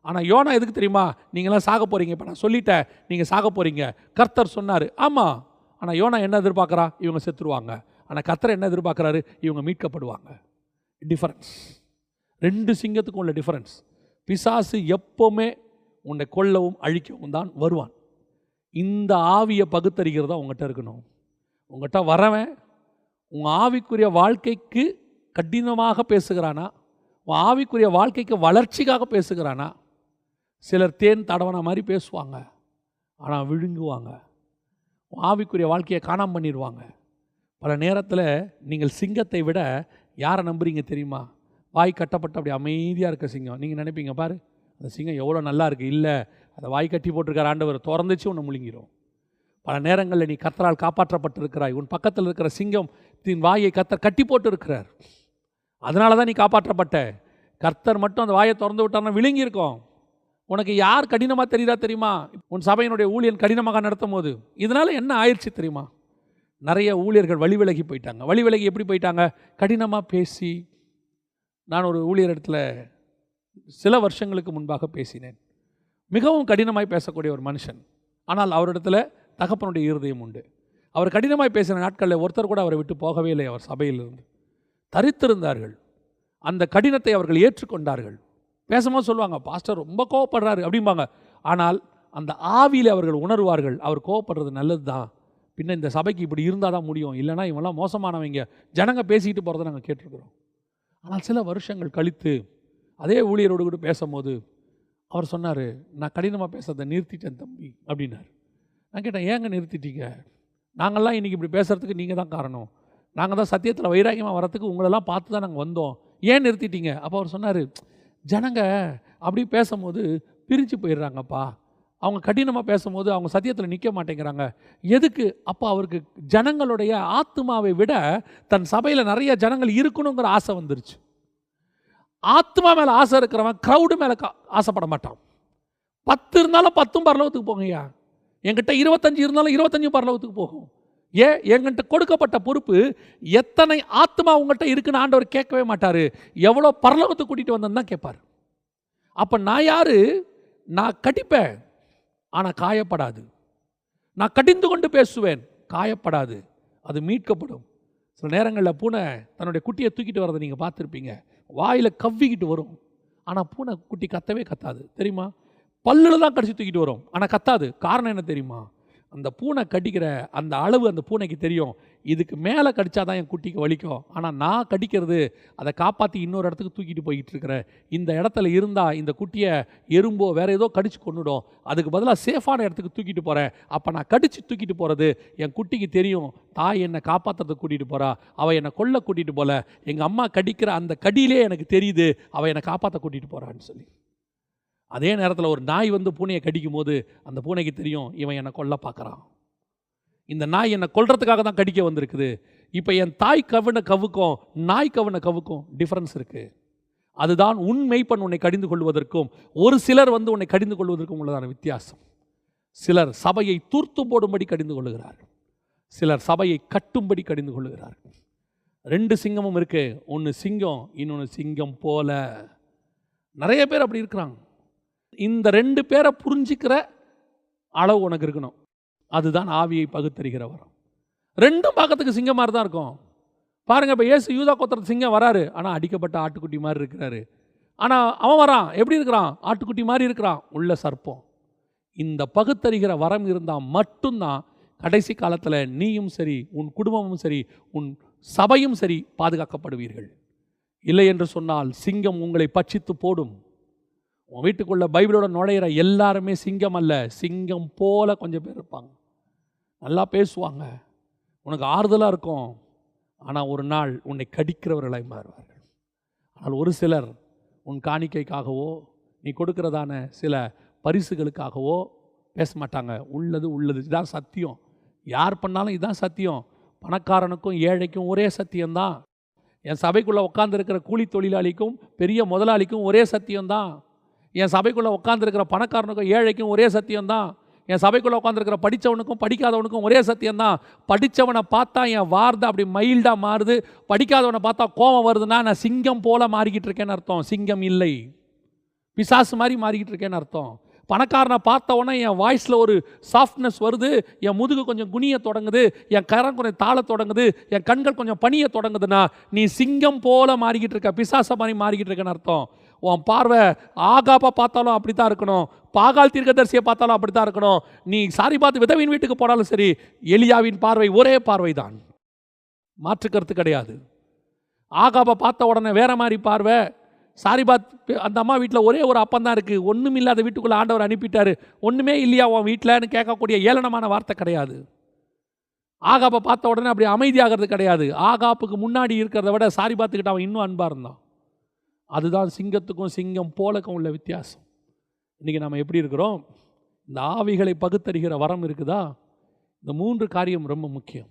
ஆனால் யோனா எதுக்கு தெரியுமா? நீங்களாம் சாக போகிறீங்க இப்போ நான் சொல்லிட்டேன். நீங்கள் சாக போகிறீங்க கர்த்தர் சொன்னார். ஆமாம் ஆனால் யோனா என்ன எதிர்பார்க்குறா? இவங்க செத்துருவாங்க. ஆனால் கர்த்தர் என்ன எதிர்பார்க்குறாரு? இவங்க மீட்கப்படுவாங்க. டிஃபரன்ஸ் ரெண்டு சிங்கத்துக்கும் உள்ள டிஃபரன்ஸ் பிசாசு எப்போவுமே உன்னை கொல்லவும் அழிக்கவும் தான் வருவான். இந்த ஆவியை பகுத்தறிகிறதா உங்கள்கிட்ட இருக்கணும். உங்கள்கிட்ட வரவன் உன் ஆவிக்குரிய வாழ்க்கைக்கு கடினமாக பேசுகிறானா? உன் ஆவிக்குரிய வாழ்க்கைக்கு வளர்ச்சிக்காக பேசுகிறானா? சிலர் தேன் தடவன மாதிரி பேசுவாங்க. ஆனால் விழுங்குவாங்க. உன் ஆவிக்குரிய வாழ்க்கையை காணாமல் பண்ணிடுவாங்க பல நேரத்தில் நீங்கள் சிங்கத்தை விட யாரை நம்புறீங்க தெரியுமா? வாய் கட்டப்பட்டு அப்படி அமைதியாக இருக்க சிங்கம். நீங்கள் நினைப்பீங்க பாரு அந்த சிங்கம் எவ்வளோ நல்லா இருக்குது இல்லை அதை வாய் கட்டி போட்டிருக்கிற ஆண்டவர் திறந்துச்சு உன்னை முழுங்கிடும் பல நேரங்களில் நீ கத்தரால் காப்பாற்றப்பட்டிருக்கிறாய். உன் பக்கத்தில் இருக்கிற சிங்கம் தின் வாயை கத்தர் கட்டி போட்டு இருக்கிறார் அதனால தான் நீ காப்பாற்றப்பட்ட. கர்த்தர் மட்டும் அந்த வாயை திறந்து விட்டார்னா விழுங்கியிருக்கோம். உனக்கு யார் கடினமாக தெரியுதா தெரியுமா? உன் சபையினுடைய ஊழியன் கடினமாக நடத்தும் போது இதனால் என்ன ஆயிடுச்சு தெரியுமா? நிறைய ஊழியர்கள் வழி விலகி போயிட்டாங்க. வழி விலகி எப்படி போயிட்டாங்க? கடினமாக பேசி. நான் ஒரு ஊழியர் இடத்துல சில வருஷங்களுக்கு முன்பாக பேசினேன். மிகவும் கடினமாய் பேசக்கூடிய ஒரு மனுஷன். ஆனால் அவரிடத்துல தகப்பனுடைய இருதயம் உண்டு. அவர் கடினமாய் பேசின நாட்களில் ஒருத்தர் கூட அவரை விட்டு போகவே இல்லை அவர் சபையிலிருந்து. தரித்திருந்தார்கள். அந்த கடினத்தை அவர்கள் ஏற்றுக்கொண்டார்கள். பேசும்போது சொல்லுவாங்க பாஸ்டர் ரொம்ப கோவப்படுறாரு அப்படிம்பாங்க. ஆனால் அந்த ஆவியில் அவர்கள் உணர்வார்கள் அவர் கோவப்படுறது நல்லது தான் பின்ன இந்த சபைக்கு இப்படி இருந்தால் தான் முடியும். இல்லைனா இவங்கெல்லாம் மோசமானவங்க. ஜனங்க பேசிக்கிட்டு போகிறத நாங்கள் கேட்டிருக்கிறோம். ஆனால் சில வருஷங்கள் கழித்து அதே ஊழியரோடு கூட பேசும்போது அவர் சொன்னார் நான் கடினமாக பேசுறதை நிறுத்திட்டேன் தம்பி அப்படின்னார். நான் கேட்டேன் ஏங்க நிறுத்திட்டீங்க? நாங்கள்லாம் இன்றைக்கி இப்படி பேசுகிறதுக்கு நீங்கள் தான் காரணம். நாங்கள் தான் சத்தியத்தில் வைராக்கியமாக வரத்துக்கு உங்களெல்லாம் பார்த்து தான் நாங்கள் வந்தோம். ஏன் நிறுத்திட்டீங்க? அப்போ அவர் சொன்னார் ஜனங்க அப்படி பேசும்போது பிரிஞ்சு போயிடுறாங்கப்பா. அவங்க கடினமாக பேசும்போது அவங்க சத்தியத்தில் நிற்க மாட்டேங்கிறாங்க. எதுக்கு? அப்போ அவருக்கு ஜனங்களுடைய ஆத்மாவை விட தன் சபையில் நிறைய ஜனங்கள் இருக்கணுங்கிற ஆசை வந்துருச்சு. ஆத்மா மேலே ஆசை இருக்கிறவன் க்ரௌடு மேலே ஆசைப்பட மாட்டான். பத்து இருந்தாலும் பத்தும் பரலோகத்துக்கு போங்கய்யா. என்கிட்ட இருபத்தஞ்சு இருந்தாலும் இருபத்தஞ்சு பரலோகத்துக்கு போகும். ஏன்? எங்கிட்ட கொடுக்கப்பட்ட பொறுப்பு எத்தனை ஆத்மா உங்கள்கிட்ட இருக்குன்னு ஆண்டவர் கேட்கவே மாட்டார். எவ்வளோ பரலோகத்துக்கு கூட்டிகிட்டு வந்தேன்னு தான் கேட்பார். அப்போ நான் யார்? நான் கடிப்பேன். ஆனால் காயப்படாது. நான் கடிந்து கொண்டு பேசுவேன். காயப்படாது. அது மீட்கப்படும். சில நேரங்களில் பூனை தன்னுடைய குட்டியை தூக்கிட்டு வரதை நீங்கள் பார்த்துருப்பீங்க. வாயில் கவ்விக்கிட்டு வரும். ஆனால் பூனை குட்டி கத்தவே கத்தாது. தெரியுமா? பல்லில் தான் கடிச்சு தூக்கிட்டு வரும். ஆனால் கத்தாது. காரணம் என்ன தெரியுமா? அந்த பூனை கடிக்கிற அந்த அளவு அந்த பூனைக்கு தெரியும். இதுக்கு மேலே கடிச்சாதான் என் குட்டிக்கு வலிக்கும். ஆனால் நான் கடிக்கிறது அதை காப்பாற்றி இன்னொரு இடத்துக்கு தூக்கிட்டு போய்கிட்டு இருக்கிறேன். இந்த இடத்துல இருந்தால் இந்த குட்டியை எறும்போ வேறு ஏதோ கடிச்சு கொண்டுடும் அதுக்கு பதிலாக சேஃபான இடத்துக்கு தூக்கிட்டு போகிறேன் அப்போ நான் கடித்து தூக்கிட்டு போகிறது என் குட்டிக்கு தெரியும். தாய் என்னை காப்பாற்றுறதுக்கு கூட்டிகிட்டு போகிறா அவள் என்னை கொல்ல கூட்டிகிட்டு போகல எங்கள் அம்மா கடிக்கிற அந்த கடியிலே எனக்கு தெரியுது. அவள் என்னை காப்பாற்ற கூட்டிகிட்டு போகிறான்னு சொல்லி. அதே நேரத்தில் ஒரு நாய் வந்து பூனையை கடிக்கும் போது அந்த பூனைக்கு தெரியும் இவன் என்னை கொல்ல பார்க்குறான். இந்த நாய் என்னை கொல்றதுக்காக தான் கடிக்க வந்திருக்குது. இப்போ என் தாய் கவின கவுக்கும் நாய் கவின கவுக்கும் டிஃப்ரென்ஸ் இருக்குது அதுதான் உன் மெய்ப்பன் உன்னை கடிந்து கொள்வதற்கும் ஒரு சிலர் வந்து உன்னை கடிந்து கொள்வதற்கும் உள்ளதான வித்தியாசம். சிலர் சபையை தூர்த்து போடும்படி கடிந்து கொள்ளுகிறார்கள் சிலர் சபையை கட்டும்படி கடிந்து கொள்ளுகிறார்கள் ரெண்டு சிங்கமும் இருக்குது ஒன்று சிங்கம் இன்னொன்று சிங்கம் போல. நிறைய பேர் அப்படி இருக்கிறாங்க. இந்த ரெண்டு பேரை புரிஞ்சிக்கிற அளவு உனக்கு இருக்கணும். அதுதான் ஆவியை பகுத்தறிகிற வரம். ரெண்டும் பார்க்கறதுக்கு சிங்கம் மாதிரி தான் இருக்கும். பாருங்க இப்போ ஏசு யூதா கோத்திரத்து சிங்கம் வராரு. ஆனால் அடிக்கப்பட்ட ஆட்டுக்குட்டி மாதிரி இருக்கிறாரு. ஆனால் அவன் வரான். எப்படி இருக்கிறான்? ஆட்டுக்குட்டி மாதிரி இருக்கிறான். உள்ள சர்ப்பம். இந்த பகுத்தறிகிற வரம் இருந்தால் மட்டும்தான் கடைசி காலத்தில் நீயும் சரி உன் குடும்பமும் சரி உன் சபையும் சரி பாதுகாக்கப்படுவீர்கள். இல்லை என்று சொன்னால் சிங்கம் உங்களை பட்சித்து போடும். உன் வீட்டுக்குள்ளே பைபிளோட நுழையிற எல்லாருமே சிங்கம் அல்ல. சிங்கம் போல கொஞ்சம் பேர் இருப்பாங்க. நல்லா பேசுவாங்க. உனக்கு ஆறுதலாக இருக்கும். ஆனால் ஒரு நாள் உன்னை கடிக்கிறவர்களாய் மாறுவார்கள். ஆனால் ஒரு சிலர் உன் காணிக்கைக்காகவோ நீ கொடுக்கிறதான சில பரிசுகளுக்காகவோ பேச மாட்டாங்க. உள்ளது உள்ளது. இதுதான் சத்தியம். யார் பண்ணாலும் இதுதான் சத்தியம். பணக்காரனுக்கும் ஏழைக்கும் ஒரே சத்தியம்தான். என் சபைக்குள்ளே உட்காந்துருக்கிற கூலி தொழிலாளிக்கும் பெரிய முதலாளிக்கும் ஒரே சத்தியம்தான். என் சபைக்குள்ளே உட்காந்துருக்கிற பணக்காரனுக்கும் ஏழைக்கும் ஒரே சத்தியம்தான். என் சபைக்குள்ளே உட்காந்துருக்கிற படித்தவனுக்கும் படிக்காதவனுக்கும் ஒரே சத்தியம்தான். படித்தவனை பார்த்தா என் வார்த்தை அப்படி மைல்டாக மாறுது. படிக்காதவனை பார்த்தா கோபம் வருதுன்னா நான் சிங்கம் போல மாறிக்கிட்டு இருக்கேன்னு அர்த்தம். சிங்கம் இல்லை. பிசாசு மாதிரி மாறிக்கிட்டு இருக்கேன்னு அர்த்தம். பணக்காரனை பார்த்த உடனே என் வாய்ஸில் ஒரு சாஃப்ட்னஸ் வருது. என் முதுகு கொஞ்சம் குனிய தொடங்குது. என் கரம் கொஞ்சம் தாள தொடங்குது. என் கண்கள் கொஞ்சம் பணிய தொடங்குதுன்னா நீ சிங்கம் போல மாறிக்கிட்டு இருக்க. பிசாசை மாதிரி மாறிக்கிட்டு இருக்கேன்னு அர்த்தம். உன் பார்வை ஆகாப்பா பார்த்தாலும் அப்படி தான் இருக்கணும். பாகால் தீர்க்கதரிசியை பார்த்தாலும் அப்படி தான் இருக்கணும். நீ சாரி பார்த்து விதவின் வீட்டுக்கு போனாலும் சரி எலியாவின் பார்வை ஒரே பார்வை தான் மாற்று கருத்து கிடையாது. ஆகாப்பை பார்த்த உடனே வேற மாதிரி பார்வை. சாரிபாத் அந்த அம்மா வீட்டில் ஒரே ஒரு அப்பம் தான் இருக்குது ஒன்றும் இல்லாத வீட்டுக்குள்ளே ஆண்டவர் அனுப்பிட்டார். ஒன்றுமே இல்லையா உன் வீட்டில்னு கேட்கக்கூடிய ஏளனமான வார்த்தை கிடையாது. ஆகாப்பை பார்த்த உடனே அப்படி அமைதியாகிறது கிடையாது. ஆகாப்புக்கு முன்னாடி இருக்கிறத விட சாரி பார்த்துக்கிட்ட அவன் இன்னும் அன்பாக இருந்தான். அதுதான் சிங்கத்துக்கும் சிங்கம் போலக்கும் உள்ள வித்தியாசம். இன்றைக்கி நம்ம எப்படி இருக்கிறோம்? இந்த ஆவிகளை பகுத்தறிகிற வரம் இருக்குதா? இந்த மூன்று காரியம் ரொம்ப முக்கியம்.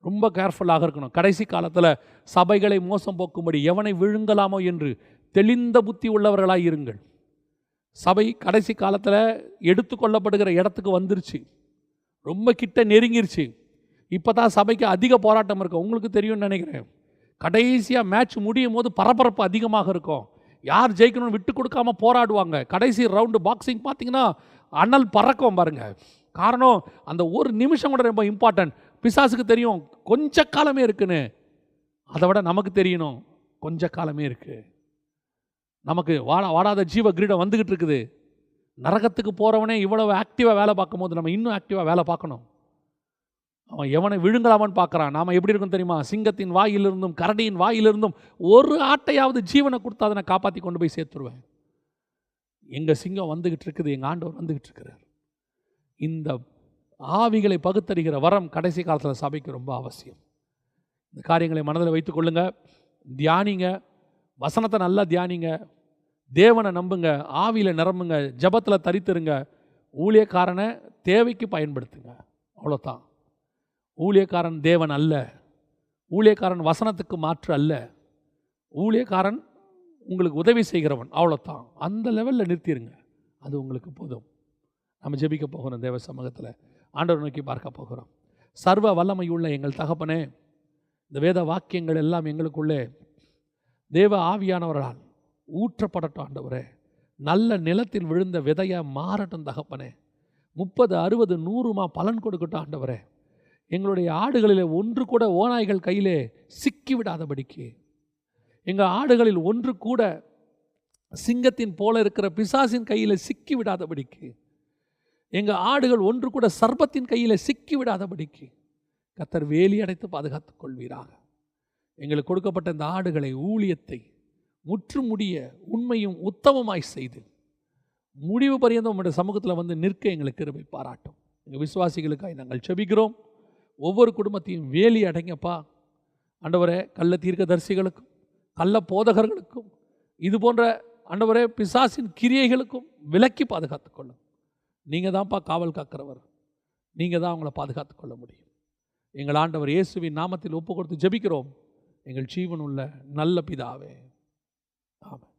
ரொம்ப கேர்ஃபுல்லாக இருக்கணும். கடைசி காலத்தில் சபைகளை மோசம் போக்கும்படி எவனை விழுங்கலாமோ என்று தெளிந்த புத்தி உள்ளவர்களாக இருங்கள். சபை கடைசி காலத்தில் எடுத்துக்கொள்ளப்படுகிற இடத்துக்கு வந்துருச்சு. ரொம்ப கிட்ட நெருங்கிருச்சு. இப்போ தான் சபைக்கு அதிக போராட்டம் இருக்கும் உங்களுக்கு தெரியும்னு நினைக்கிறேன். கடைசியாக மேட்ச் முடியும் போது பரபரப்பு அதிகமாக இருக்கும். யார் ஜெயிக்கணும்னு விட்டு கொடுக்காம போராடுவாங்க. கடைசி ரவுண்டு பாக்ஸிங் பார்த்தீங்கன்னா அனல் பறக்கும் பாருங்க. காரணம் அந்த ஒரு நிமிஷம் கூட ரொம்ப இம்பார்ட்டன்ட் பிசாசுக்கு தெரியும் கொஞ்ச காலமே இருக்குன்னு. அதை விட நமக்கு தெரியணும் கொஞ்ச காலமே இருக்கு. நமக்கு வாடா வாடாத ஜீவ கிரீடம் வந்துக்கிட்டு இருக்குது. நரகத்துக்கு போகிறவனே இவ்வளவு ஆக்டிவாக வேலை பார்க்கும்போது நம்ம இன்னும் ஆக்டிவாக வேலை பார்க்கணும். அவன் எவனை விழுங்கலாமான்னு பார்க்குறான். நாம் எப்படி இருக்கும் தெரியுமா? சிங்கத்தின் வாயிலிருந்தும் கரடியின் வாயிலிருந்தும் ஒரு ஆட்டையாவது ஜீவனை கொடுத்தா அதை நான் காப்பாற்றி கொண்டு போய் சேர்த்துருவேன். எங்கள் சிங்கம் வந்துக்கிட்டு இருக்குது எங்கள் ஆண்டவர் வந்துக்கிட்டு இருக்கிறார். இந்த ஆவிகளை பகுத்தறிகிற வரம் கடைசி காலத்தில் சபைக்கு ரொம்ப அவசியம். இந்த காரியங்களை மனதில் வைத்துக்கொள்ளுங்க தியானிங்க வசனத்தை நல்லா தியானிங்க தேவனை நம்புங்க ஆவியில் நிரம்புங்க ஜபத்தில் தரித்துருங்க ஊழியக்காரனை தேவைக்கு பயன்படுத்துங்க. அவ்வளோதான் ஊழியக்காரன் தேவன் அல்ல. ஊழியக்காரன் வசனத்துக்கு மாற்று அல்ல. ஊழியக்காரன் உங்களுக்கு உதவி செய்கிறவன் அவ்வளோத்தான் அந்த லெவலில் நிறுத்திடுங்க அது உங்களுக்கு போதும். நம்ம ஜெபிக்க போகிறோம் தேவ சமூகத்தில். ஆண்டவர் நோக்கி பார்க்க போகிறோம். சர்வ வல்லமையுள்ள எங்கள் தகப்பனே இந்த வேத வாக்கியங்கள் எல்லாம் எங்களுக்குள்ளே. தேவ ஆவியானவரால் ஊற்றப்படட்டும் ஆண்டவரே. நல்ல நிலத்தில் விழுந்த விதையை மாறட்டும் தகப்பனே. முப்பது அறுபது நூறுமா பலன் கொடுக்கட்டும் ஆண்டவரே. எங்களுடைய ஆடுகளிலே ஒன்று கூட ஓநாய்கள் கையிலே சிக்கி விடாதபடிக்கு எங்கள் ஆடுகளில் ஒன்று கூட சிங்கத்தின் போல இருக்கிற பிசாசின் கையில் சிக்கி விடாதபடிக்கு எங்கள் ஆடுகள் ஒன்று கூட சர்ப்பத்தின் கையில் சிக்கி விடாதபடிக்கு கத்தர் வேலி அடைத்து பாதுகாத்துக் கொள்வீராக. எங்களுக்கு கொடுக்கப்பட்ட இந்த ஆடுகளை ஊழியத்தை முற்றுமுடிய உண்மையும் உத்தமமாய் செய்து முடிவு பரியந்தம் உங்களுடைய சமூகத்தில் வந்து நிற்க எங்களுக்கு கிருபை பாராட்டும். எங்கள் விசுவாசிகளுக்காக நாங்கள் செபிக்கிறோம். ஒவ்வொரு குடும்பத்தையும் வேலி அடைங்கப்பா. ஆண்டவரே கள்ள தீர்க்கதரிசிகளுக்கும் கள்ள போதகர்களுக்கும் இது போன்ற ஆண்டவரே பிசாசின் கிரியைகளுக்கும் விலக்கி பாதுகாத்துக்கொள்ளும் நீங்கள் தான்ப்பா காவல் காக்கிறவர். நீங்கள் தான் அவங்கள பாதுகாத்துக்கொள்ள முடியும். எங்கள் ஆண்டவர் இயேசுவின் நாமத்தில் ஒப்பு கொடுத்து ஜெபிக்கிறோம். எங்கள் ஜீவனுள்ள நல்ல பிதாவே. ஆமாம்